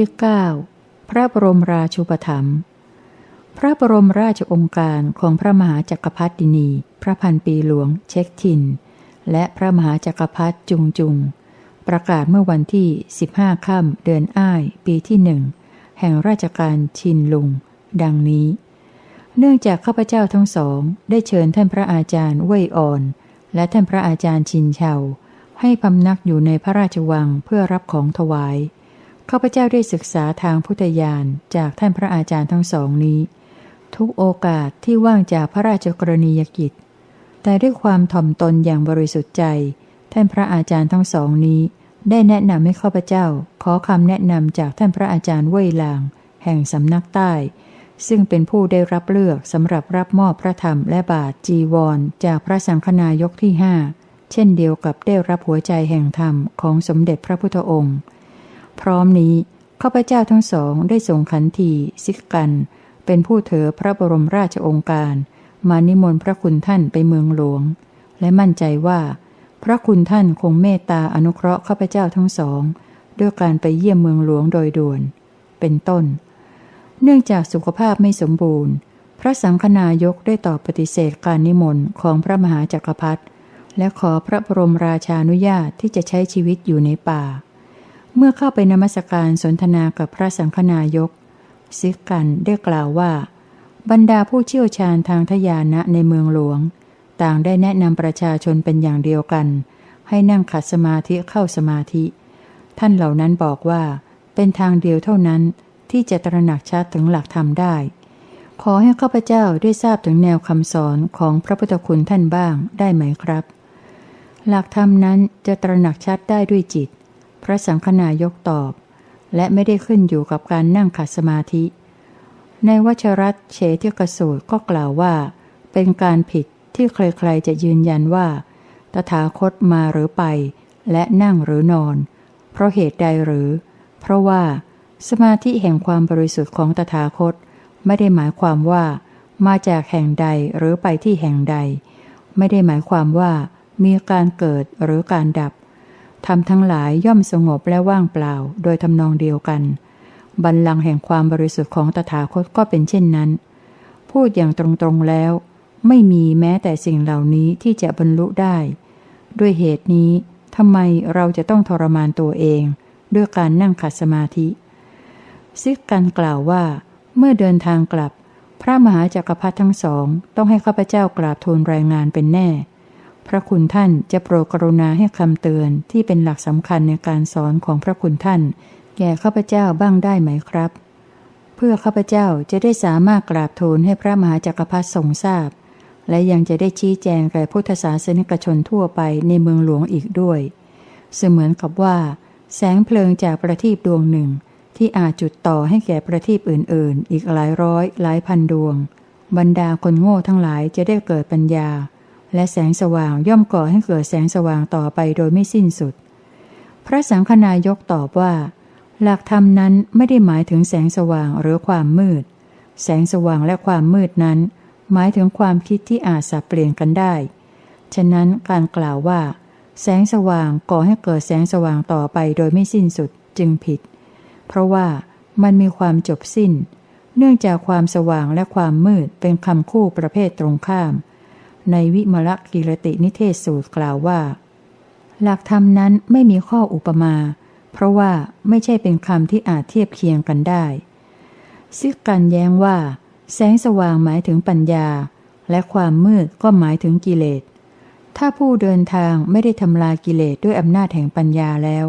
ที่ 9 พระบรมราชูปถัมภ์พระบรมราชองค์การของพระมหาจักรพรรดินี พระพันปีหลวงเช็คทิน และพระมหาจักรพรรดิจุงจุง ประกาศเมื่อวันที่ 15ค่ำเดือนอ้าย ปีที่หนึ่งแห่งราชการชินลุง ดังนี้ เนื่องจากข้าพเจ้าทั้งสอง ได้เชิญท่านพระอาจารย์เว่ยอ่อน และท่านพระอาจารย์ชินเชาให้พำนักอยู่ในพระราชวังเพื่อรับของถวาย ข้าพเจ้าได้ศึกษาทางพุทธญาณจากท่านพระอาจารย์ทั้งสองนี้ ทุกโอกาสที่ว่างจากพระราชกรณียกิจ แต่ด้วยความถ่อมตนอย่างบริสุทธิ์ใจ ท่านพระอาจารย์ทั้งสองนี้ ได้แนะนำให้ข้าพเจ้า ขอคำแนะนำจากท่านพระอาจารย์เว่ยลาง แห่งสำนักใต้ ซึ่งเป็นผู้ได้รับเลือกสำหรับรับมอบพระธรรมและบาทจีวร จากพระสังฆนายกที่ห้าเช่นเดียวกับได้รับหัวใจแห่งธรรมของสมเด็จพระพุทธองค์ พร้อมนี้ข้าพเจ้าทั้งสองได้ส่งขันทีซิกกัน เป็นผู้เถอพระบรมราชองค์การ มานิมนต์พระคุณท่านไปเมืองหลวง และมั่นใจว่า พระคุณท่านคงเมตตาอนุเคราะห์ข้าพเจ้าทั้งสอง ด้วยการไปเยี่ยมเมืองหลวงโดยด่วน เป็นต้น เนื่องจากสุขภาพไม่สมบูรณ์ พระสังฆนายกได้ตอบปฏิเสธการนิมนต์ของพระมหาจักรพรรดิและขอพระบรมราชานุญาตที่จะใช้ชีวิตอยู่ในป่า เมื่อเข้าไปนมัสการสนทนากับพระสังฆนายกซิกกันได้กล่าวว่า บรรดาผู้เชี่ยวชาญทางทยานะในเมืองหลวง ต่างได้แนะนำประชาชนเป็นอย่างเดียวกัน ให้นั่งขัดสมาธิเข้าสมาธิ ท่านเหล่านั้นบอกว่า เป็นทางเดียวเท่านั้นที่จะตระหนักชัดถึงหลักธรรมได้ ขอให้ข้าพเจ้าได้ทราบถึงแนวคำสอนของพระพุทธคุณท่านบ้างได้ไหมครับ หลักธรรมนั้นจะตระหนักชัดได้ด้วยจิต พระสังฆนายกตอบ และไม่ได้ขึ้นอยู่กับการนั่งขัดสมาธิ ในวัชรัตเฉทิกสูตรก็กล่าวว่า เป็นการผิดที่ใครๆจะยืนยันว่า ตถาคตมาหรือไป และนั่งหรือนอน เพราะเหตุใดหรือ เพราะว่า สมาธิแห่งความบริสุทธิ์ของตถาคต ไม่ได้หมายความว่า มาจากแห่งใดหรือไปที่แห่งใด ไม่ได้หมายความว่า มีการเกิดหรือการดับ ทำทั้งหลายย่อมสงบและว่างเปล่า โดยทำนองเดียวกัน บัลลังก์แห่งความบริสุทธิ์ของตถาคตก็เป็นเช่นนั้น พูดอย่างตรงๆแล้ว ไม่มีแม้แต่สิ่งเหล่านี้ที่จะบรรลุได้ ด้วยเหตุนี้ทำไมเราจะต้องทรมานตัวเอง ด้วยการนั่งขัดสมาธิซิกกันกล่าวว่า เมื่อเดินทางกลับ พระมหาจักรพรรดิทั้งสอง ต้องให้ข้าพเจ้ากราบทูลรายงานเป็นแน่ พระคุณท่านจะโปรดกรุณาให้คำเตือนที่เป็นหลักสำคัญในการสอนของพระคุณท่าน แก่ข้าพเจ้าบ้างได้ไหมครับ เพื่อข้าพเจ้าจะได้สามารถกราบทูลให้พระมหาจักรพรรดิทรงทราบ และยังจะได้ชี้แจงแก่พุทธศาสนิกชนทั่วไปในเมืองหลวงอีกด้วย เสมือนกับว่า แสงเพลิงจากประทีปดวงหนึ่ง ที่อาจจุดต่อให้แก่ประทีปอื่น ๆ อีกหลายร้อยหลายพันดวง บรรดาคนโง่ทั้งหลายจะได้เกิดปัญญา และแสงสว่างย่อมก่อให้เกิดแสงสว่างต่อไปโดยไม่สิ้นสุด พระสังฆนายกตอบว่า หลักธรรมนั้นไม่ได้หมายถึงแสงสว่างหรือความมืด แสงสว่างและความมืดนั้น หมายถึงความคิดที่อาจสับเปลี่ยนกันได้ ฉะนั้นการกล่าวว่า แสงสว่างก่อให้เกิดแสงสว่างต่อไปโดยไม่สิ้นสุดจึงผิด เพราะว่ามันมีความจบสิ้น เนื่องจากความสว่างและความมืดเป็นคำคู่ประเภทตรงข้าม ในวิมลกิรตินิเทศสูตรกล่าวว่า หลักธรรมนั้นไม่มีข้ออุปมา เพราะว่าไม่ใช่เป็นคำที่อาจเทียบเคียงกันได้ซิกกันแย้งว่า แสงสว่างหมายถึงปัญญา และความมืดก็หมายถึงกิเลส ถ้าผู้เดินทางไม่ได้ทำลายกิเลสด้วยอำนาจแห่งปัญญาแล้ว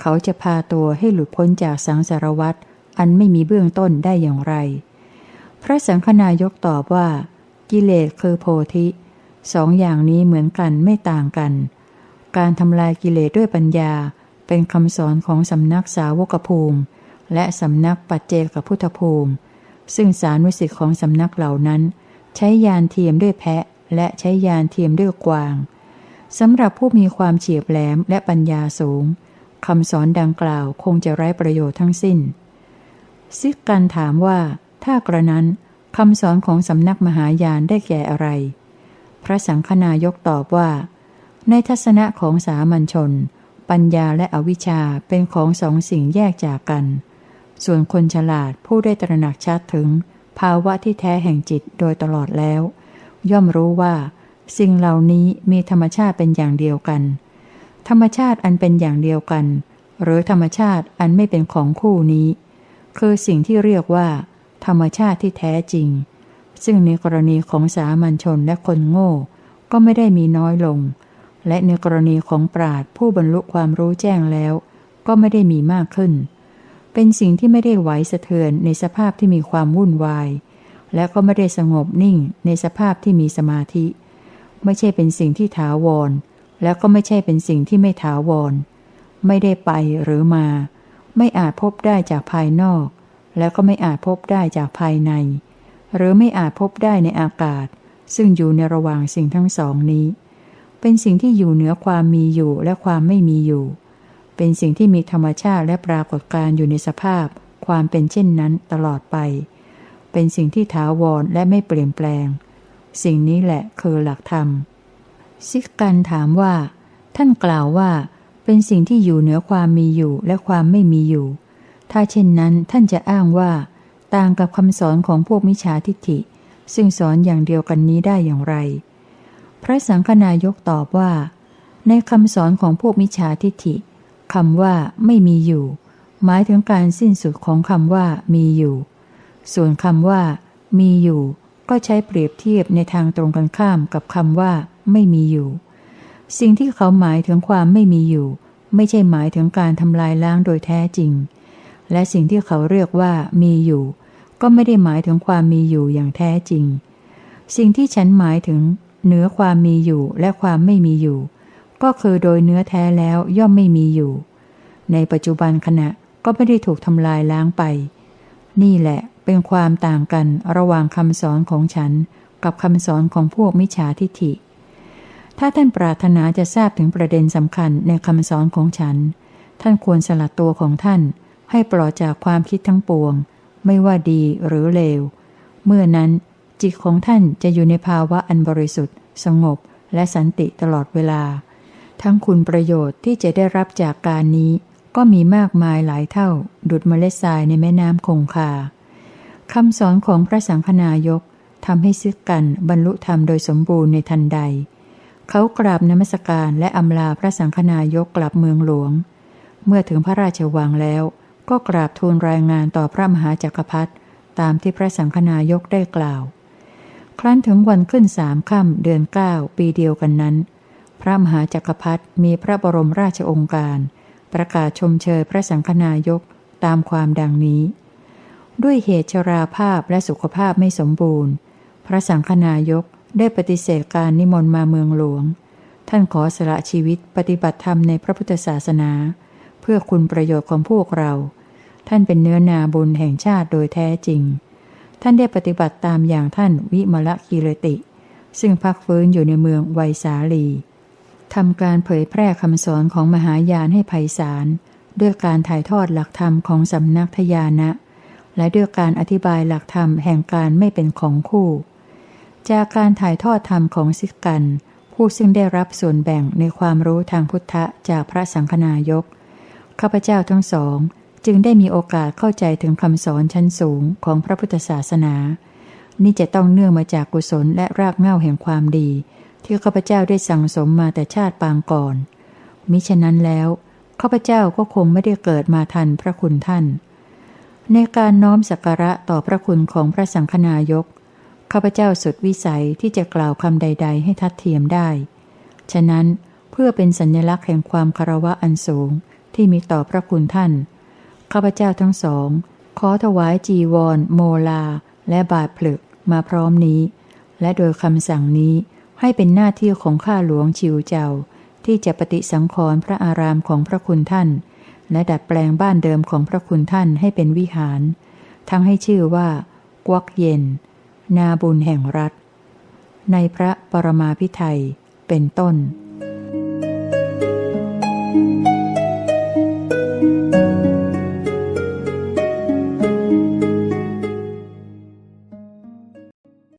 เขาจะพาตัวให้หลุดพ้นจากสังสารวัฏอันไม่มีเบื้องต้นได้อย่างไร พระสังฆนายกตอบว่า กิเลสคือโพธิ สองอย่างนี้เหมือนกันไม่ต่างกัน การทำลายกิเลสด้วยปัญญาเป็นคำสอนของสำนักสาวกภูมิ และสำนักปัจเจกพุทธภูมิ ซึ่งสานุสิทธิของสำนักเหล่านั้น ใช้ยานเทียมด้วยแพะ และใช้ยานเทียมด้วยกวางสำหรับผู้มีความเฉียบแหลมและปัญญาสูงคำสอนดังกล่าวคงจะไร้ประโยชน์ทั้งสิ้นซิกกันถามว่า ถ้ากระนั้นคำสอนของสำนักมหายานได้แก่อะไร พระสังฆนายกตอบว่า ในทัศนะของสามัญชน ปัญญาและอวิชชาเป็นของสองสิ่งแยกจากกัน ส่วนคนฉลาดผู้ได้ตระหนักชัดถึง ภาวะที่แท้แห่งจิตโดยตลอดแล้ว ย่อมรู้ว่า สิ่งเหล่านี้มีธรรมชาติเป็นอย่างเดียวกัน ธรรมชาติอันเป็นอย่างเดียวกัน หรือธรรมชาติอันไม่เป็นของคู่นี้ คือสิ่งที่เรียกว่า ธรรมชาติที่แท้จริง ซึ่งในกรณีของสามัญชนและคนโง่ ก็ไม่ได้มีน้อยลง และในกรณีของปราดผู้บรรลุความรู้แจ้งแล้ว ก็ไม่ได้มีมากขึ้น เป็นสิ่งที่ไม่ได้ไหวสะเทือนในสภาพที่มีความวุ่นวาย และก็ไม่ได้สงบนิ่งในสภาพที่มีสมาธิ ไม่ใช่เป็นสิ่งที่ถาวร แล้วก็ไม่ใช่เป็นสิ่งที่ไม่ถาวร ไม่ได้ไปหรือมา ไม่อาจพบได้จากภายนอก แล้วก็ไม่อาจพบได้จากภายใน หรือไม่อาจพบได้ในอากาศ ซึ่งอยู่ในระหว่างสิ่งทั้งสองนี้ เป็นสิ่งที่อยู่เหนือความมีอยู่และความไม่มีอยู่ เป็นสิ่งที่มีธรรมชาติและปรากฏการณ์อยู่ในสภาพ ความเป็นเช่นนั้นตลอดไป เป็นสิ่งที่ถาวรและไม่เปลี่ยนแปลง สิ่งนี้แหละคือหลักธรรมซิกกันถามว่า ท่านกล่าวว่าเป็นสิ่งที่อยู่เหนือความมีอยู่และความไม่มีอยู่ ถ้าเช่นนั้นท่านจะอ้างว่า ต่างกับคำสอนของพวกมิจฉาทิฏฐิ ซึ่งสอนอย่างเดียวกันนี้ได้อย่างไร พระสังฆนายกตอบว่า ในคำสอนของพวกมิจฉาทิฏฐิคำว่าไม่มีอยู่ หมายถึงการสิ้นสุดของคำว่ามีอยู่ ส่วนคำว่า มีอยู่ ก็ใช้เปรียบเทียบในทางตรงกันข้ามกับคำว่า ไม่มีอยู่ สิ่งที่เขาหมายถึงความไม่มีอยู่ ไม่ใช่หมายถึงการทำลายล้างโดยแท้จริง และสิ่งที่เขาเรียกว่ามีอยู่ ก็ไม่ได้หมายถึงความมีอยู่อย่างแท้จริง สิ่งที่ฉันหมายถึงเหนือความมีอยู่และความไม่มีอยู่ ก็คือโดยเนื้อแท้แล้วย่อมไม่มีอยู่ ในปัจจุบันขณะก็ไม่ได้ถูกทำลายล้างไป นี่แหละเป็นความต่างกันระหว่างคำสอนของฉัน กับคำสอนของพวกมิจฉาทิฏฐิ ถ้าท่านปรารถนาจะทราบถึงประเด็นสำคัญในคำสอนของฉัน ท่านควรสลัดตัวของท่าน ให้ปลอดจากความคิดทั้งปวง ไม่ว่าดีหรือเลว เมื่อนั้นจิตของท่านจะอยู่ในภาวะอันบริสุทธิ์ สงบและสันติตลอดเวลา ทั้งคุณประโยชน์ที่จะได้รับจากการนี้ก็มีมากมายหลายเท่า ดุดเมล็ดทรายในแม่น้ำคงคาคำสอนของพระสังฆนายกทำให้ซึกกันบรรลุธรรมโดยสมบูรณ์ในทันใด เขากราบนมัสการและอำลาพระสังฆนายกกลับเมืองหลวง เมื่อถึงพระราชวังแล้ว ก็กราบทูลรายงานต่อพระมหาจักรพรรดิตามที่พระสังฆนายกได้กล่าว ครั้นถึงวันขึ้นสามค่ำเดือนเก้าปีเดียวกันนั้น พระมหาจักรพรรดิมีพระบรมราชองค์การ ประกาศชมเชยพระสังฆนายกตามความดังนี้ ด้วยเหตุชราภาพและสุขภาพไม่สมบูรณ์ พระสังฆนายกได้ปฏิเสธการนิมนต์มาเมืองหลวง ท่านขอสละชีวิตปฏิบัติธรรมในพระพุทธศาสนา เพื่อคุณประโยชน์ของพวกเรา ท่านเป็นเนื้อนาบุญแห่งชาติโดยแท้จริง ท่านได้ปฏิบัติตามอย่างท่านวิมละกีรติ ซึ่งพักฟื้นอยู่ในเมืองไวยสาลีทำการเผยแพร่คำสอนของมหายานให้ไพศาลด้วยการถ่ายทอดหลักธรรมของสำนักทยานะ และด้วยการอธิบายหลักธรรมแห่งการไม่เป็นของคู่ จากการถ่ายทอดธรรมของสิกกัน ผู้ซึ่งได้รับส่วนแบ่งในความรู้ทางพุทธะจากพระสังฆนายก ข้าพเจ้าทั้งสอง จึงได้มีโอกาสเข้าใจถึงคำสอนชั้นสูงของพระพุทธศาสนา นี่จะต้องเนื่องมาจากกุศลและรากเหง้าแห่งความดี ที่ข้าพเจ้าได้สั่งสมมาแต่ชาติปางก่อน มิฉะนั้นแล้วข้าพเจ้าก็คงไม่ได้เกิดมาทันพระคุณท่าน ในการน้อมสักการะต่อพระคุณของพระสังฆนายกข้าพเจ้าสุดวิสัยที่จะกล่าวคำใด ๆ ให้ทัดเทียมได้ ฉะนั้นเพื่อเป็นสัญลักษณ์แห่งความคารวะอันสูง ที่มีต่อพระคุณท่าน ข้าพเจ้าทั้งสอง ขอถวายจีวร โมลา และบาทผลึกมาพร้อมนี้ และโดยคำสั่งนี้ให้เป็นหน้าที่ของข้าหลวงชิวเจ้า ที่จะปฏิสังขรณ์พระอารามของพระคุณท่าน และดัดแปลงบ้านเดิมของพระคุณท่านให้เป็นวิหาร ทั้งให้ชื่อว่า กวักเย็น นาบุญแห่งรัฐ ในพระปรมาพิไทยเป็นต้น